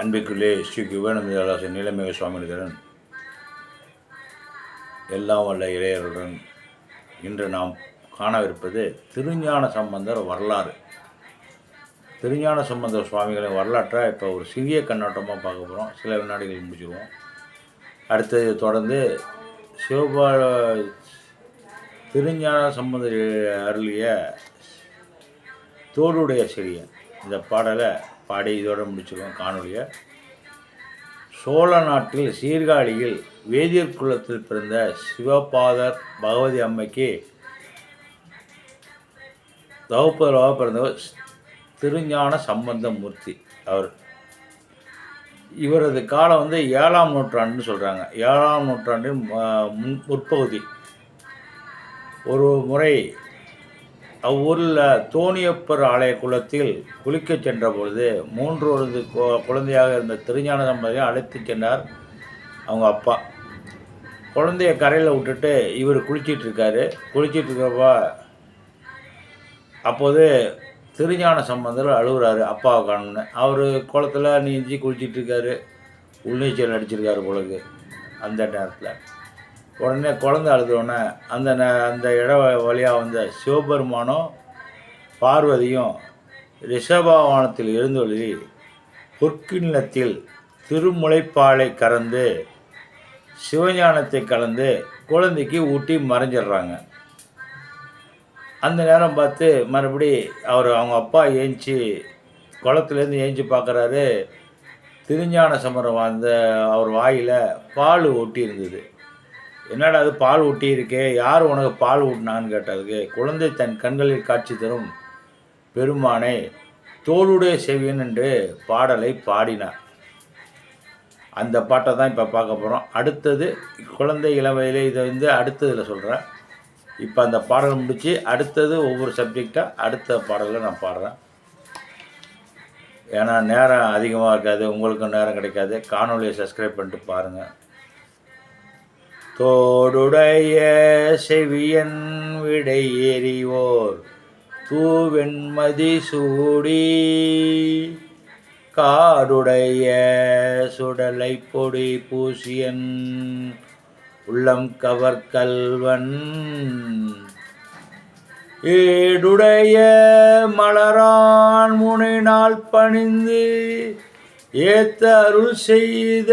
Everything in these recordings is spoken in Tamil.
அன்பிற்குள்ளே ஸ்ரீ விவேனந்தாசன் நீலமேக சுவாமிகளுடன் எல்லாம் வல்ல இளையருடன் இன்று நாம் காணவிருப்பது திருஞான சம்பந்தர் வரலாறு. திருஞான சம்பந்தர் சுவாமிகளின் வரலாற்றை இப்போ ஒரு சிறிய கண்ணோட்டமாக பார்க்க போகிறோம். சில வினாடிகள் முடிச்சுருவோம். அடுத்தது தொடர்ந்து சிவபா திருஞான சம்பந்தர் அருளிய தோளுடைய செடியன் இந்த பாடலை பாடி இதோட முடிச்சிருக்கோம் காணொலியை சோழ நாட்டில் சீர்காழியில் வேதியர் குலத்தில் பிறந்த சிவபாதர் பகவதி அம்மைக்கு தகுப்பதராக பிறந்தவர் திருஞான சம்பந்தமூர்த்தி அவர். இவரது காலம் வந்து ஏழாம் நூற்றாண்டுன்னு சொல்கிறாங்க ஏழாம் நூற்றாண்டின் முன் முற்பகுதி. ஒரு முறை அவ்வூரில் தோணியப்பர் ஆலய குளத்தில் குளிக்கச் சென்ற பொழுது மூன்று கு- குழந்தையாக இருந்த திருஞான தம்பதியை அழைத்து சென்றார் அவங்க அப்பா. குழந்தைய கரையில் விட்டுட்டு இவர் குளிச்சிட்டு இருக்காரு. குளிச்சிட்டு இருக்கப்ப அப்போது திருஞான சம்பந்தர் அழுகுறாரு அப்பாவை காணுன்னு அவர் குளத்துல நீஞ்சி குளிச்சிட்டு இருக்காரு. உள்நீச்சல் அடிச்சிருக்காரு பொழுது அந்த நேரத்தில். உடனே குழந்தை அழுதோடனே அந்த ந அந்த இட வழியாக வந்த சிவபெருமானும் பார்வதியும் ரிஷபவானத்தில் எழுந்தொழுதி பொற்கிண்ணத்தில் திருமுலைப்பாலை கறந்து சிவஞானத்தை கலந்து குழந்தைக்கு ஊட்டி மறைஞ்சிடுறாங்க. அந்த நேரம் பார்த்து மறுபடி அவர் அவங்க அப்பா ஏஞ்சி குளத்துலேருந்து ஏஞ்சி பார்க்குறாரு. திருஞான சமரம் அந்த அவர் வாயில் பால் ஒட்டி இருந்தது. என்னடா அது பால் ஊட்டி இருக்கே யார் உனக்கு பால் ஊட்டினான்னு கேட்டதுக்கு குழந்தை தன் கண்களில் காட்சி தரும் பெருமானை தோளுடைய செவியன் என்று பாடலை பாடினார். அந்த பாட்டை தான் இப்போ பார்க்க போகிறோம் அடுத்தது குழந்தை இளமையிலே இதை வந்து அடுத்ததில் சொல்கிறேன் இப்போ அந்த பாடல் முடித்து அடுத்தது ஒவ்வொரு சப்ஜெக்டாக அடுத்த பாடலை நான் பாடுறேன். ஏன்னா நேரம் அதிகமாக இருக்காது உங்களுக்கும் நேரம் கிடைக்காது. காணொலியை சப்ஸ்கிரைப் பண்ணிட்டு பாருங்கள் தோடுடைய செவியன் விடை எறிவோர் தூவெண்மதி சூடி காடுடைய சுடலை பொடி பூசியன் உள்ளம் கவர்கல்வன். ஏடுடைய மலரான் முனைநாள் பணிந்து ஏத்த அருள் செய்த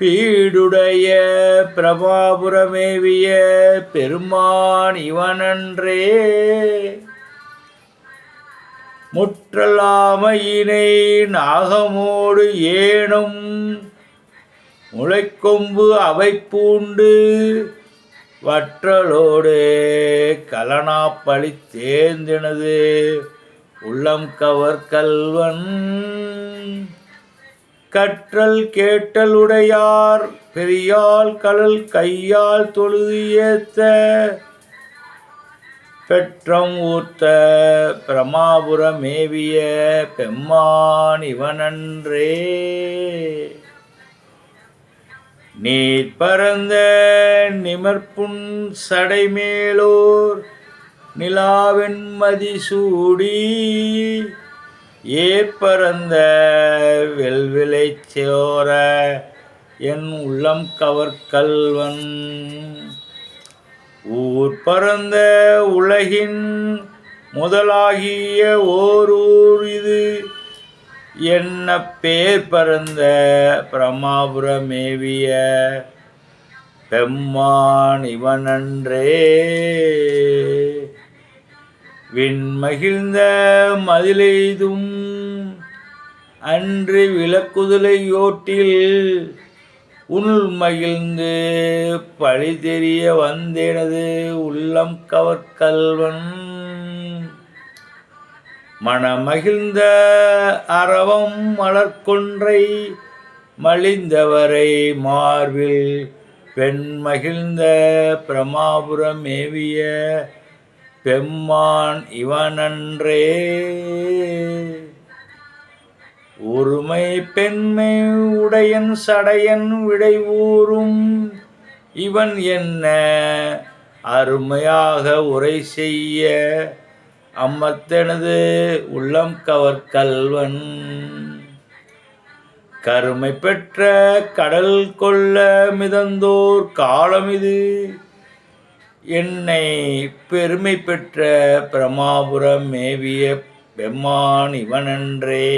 பீடுடைய பிரபாபுரமேவிய பெருமான் இவனன்றே. முற்றலாமையினை நாகமோடு ஏனும் முளைக்கொம்பு அவை பூண்டு வற்றலோடு கலனாப்பழி தேர்ந்தினது உள்ளம் கவர் கல்வன் கற்றல் கேட்டல் உடையார் பெரியால் கடல் கையால் தொழுது ஏத்த பெற்றம் ஊர்த்த பிரமாபுரம் மேவிய பெம்மான் இவனன்றே. நீர் பரந்த நிமர்ப்புண் சடைமேலோர் நிலாவெண்மதி சூடி ஏற்பரந்த வெல்விலை சோர என் உள்ளம் கவர்கல்வன். ஊர் பரந்த உலகின் முதலாகிய ஓரூர் இது. என்ன பேர் பறந்த பிரமாபுரமேவிய பெம்மான் இவனன்றே. விண்மகிழ்ந்த மதிலெய்தும் அன்று விளக்குதலையோட்டில் உள் மகிழ்ந்து பழி தெரிய வந்தேனது உள்ளம் கவர்கல்வன் மனமகிழ்ந்த அரவம் மலர்கொன்றை மலிந்தவரை மார்பில் பெண் மகிழ்ந்த பிரமாபுரம் ஏவிய பெம்மான் இவனன்றே. ஒருமை பெண்மை உடையன் சடையன் விடை ஊறும். இவன் என்ன அருமையாக உரை செய்ய. அம்மத்தெனது உள்ளம் கவர் கல்வன். கருமை பெற்ற கடல் கொள்ள மிதந்தோர் காலம் இது என்னை பெருமை பெற்ற பிரமாபுரம் மேவிய பெம்மான் இவனன்றே.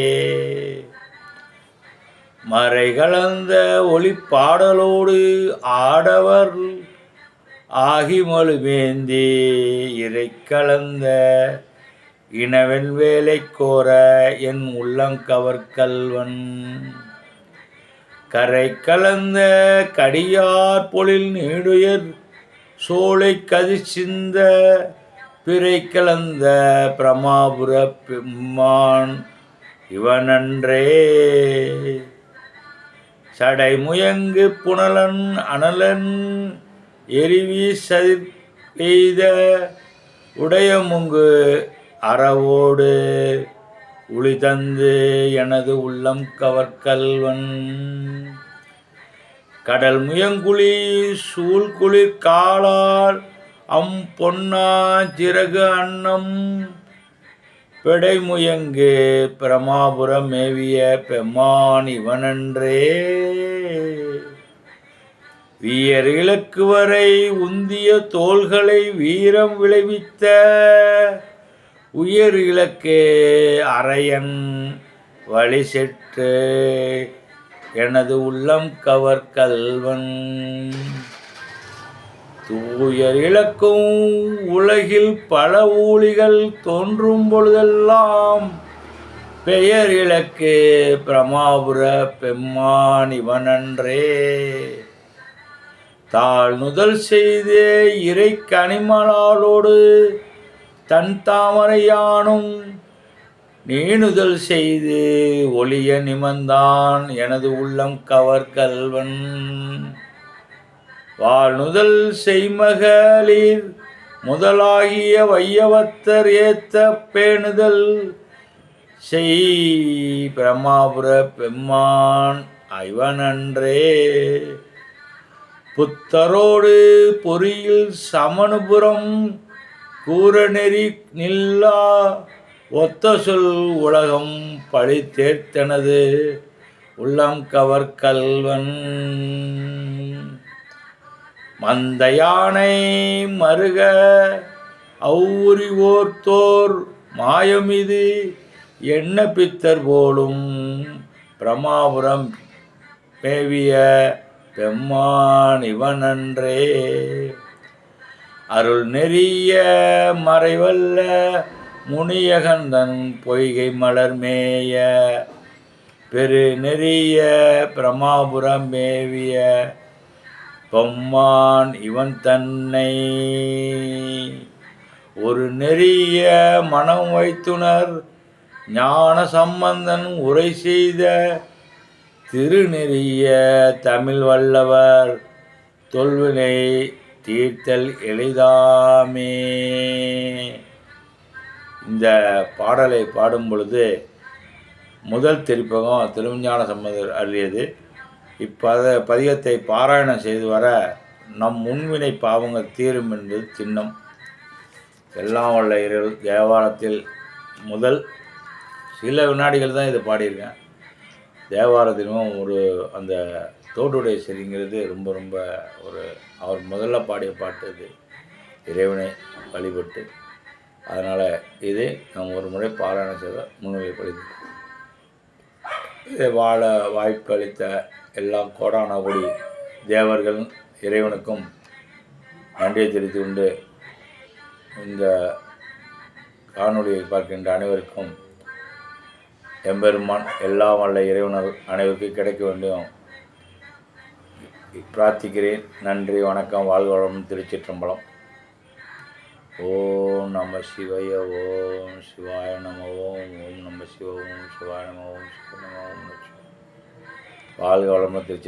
மறை கலந்த ஒளிப்பாடலோடு ஆடவர் ஆகிமொழுவேந்தி. இறை கலந்த இனவன் வேலை கோர என் உள்ளங்கவர்கல்வன் கரை கலந்த கடியார் பொழில் நீடுயர் சோலை கதி சிந்த பிறை கலந்த பிரமாபுர பெம்மான் இவனன்றே. சடைமுயங்கு புனலன் அனலன் எரிவி சதிர் பெய்த உடையமுங்கு அறவோடு உளி தந்து எனது உள்ளம் கவர்கல்வன். கடல் முயங்குழி சூழ்குளிர் காலால் அம் பொன்னா சிறகு அன்னம். பெடைமுயங்கு பிரமாபுரம் மேவிய பெம்மான் இவனன்றே. வீயர் இலக்கு வரை உந்திய தோள்களை வீரம் விளைவித்த உயர் இலக்கு அரையன் வழி செற்று எனது உள்ளம் கவர் கல்வன். தூயர் இழக்கும் உலகில் பல ஊழிகள் தோன்றும் பொழுதெல்லாம் பெயர் இலக்கு பிரமாபுர பெம்மான் இவனன்றே தாழ் நுதல் செய்து இறை கனிமலாளோடு தன் தாமரையானும் நீணுதல் செய்து ஒளிய நிமந்தான் எனது உள்ளம் கவர்கல்வன். வாழ்நுதல் செய்மகளிர் முதலாகிய வையவத்தர் ஏத்த பேணுதல் செய் பிரமாபுர பெம்மான் ஐவனன்றே. புத்தரோடு பொறியில் சமனுபுரம் கூறநெறி நில்லா ஒத்த சொல் உலகம் பழி தேர்த்தனது உள்ளம் கவர் கல்வன். மந்த யானை மருக அவுரிவோர்த்தோர் மாயமிது என்ன பித்தர் போலும் பிரமாபுரம் மேவிய பெம்மான் இவனன்றே அருள் நெறிய மறைவல்ல முனியகந்தன் பொய்கை மலர் மேய பெரு நெறிய பிரமாபுரம் மேவிய பொம்மான் இவன் தன்னை ஒரு நெறிய மனம் வைத்துனர் ஞான சம்பந்தன் உரை செய்த திருநெறிய தமிழ் வல்லவர் தொல்வினை தீர்த்தல் எளிதாமே. இந்த பாடலை பாடும் பொழுது முதல் திருப்பகம் திருஞான சம்பந்தர் அருளியது. இப்பத பதிகத்தை பாராயணம் செய்து வர நம் முன்வினை பாவங்கள் தீரும் என்பது சின்னம். எல்லாம் உள்ள இரவு தேவாரத்தில் முதல் சில வினாடிகள் தான் இதை பாடியிருக்கேன். தேவாரத்திலும் ஒரு அந்த தோடுடைய சரிங்கிறது ரொம்ப ரொம்ப ஒரு அவர் முதல்ல பாடிய பாட்டு இது இறைவனை வழிபட்டு. அதனால் இது நம்ம ஒரு முறை பாராயணம் செய்த முன்னிலைப்படுத்தி இதை வாழ வாய்ப்பு அளித்த எல்லா கோடான கோடி தேவர்கள் இறைவனுக்கும் நன்றியை தெரிவித்து கொண்டு இந்த காணொளியை பார்க்கின்ற அனைவருக்கும் எம்பெருமான் எல்லா வல்ல இறைவனர் அனைவருக்கும் கிடைக்க வேண்டும். பிரார்த்திக்கிறேன். நன்றி வணக்கம் வாழ்வளம் திருச்சிற்றம்பலம். ஓம் நம சிவய ஓம் சிவாய நம ஓம் ஓம் நம சிவ ஓம் சிவாய நம ஓம் சிவ நம ஓம் வாழ்க வளமுடன்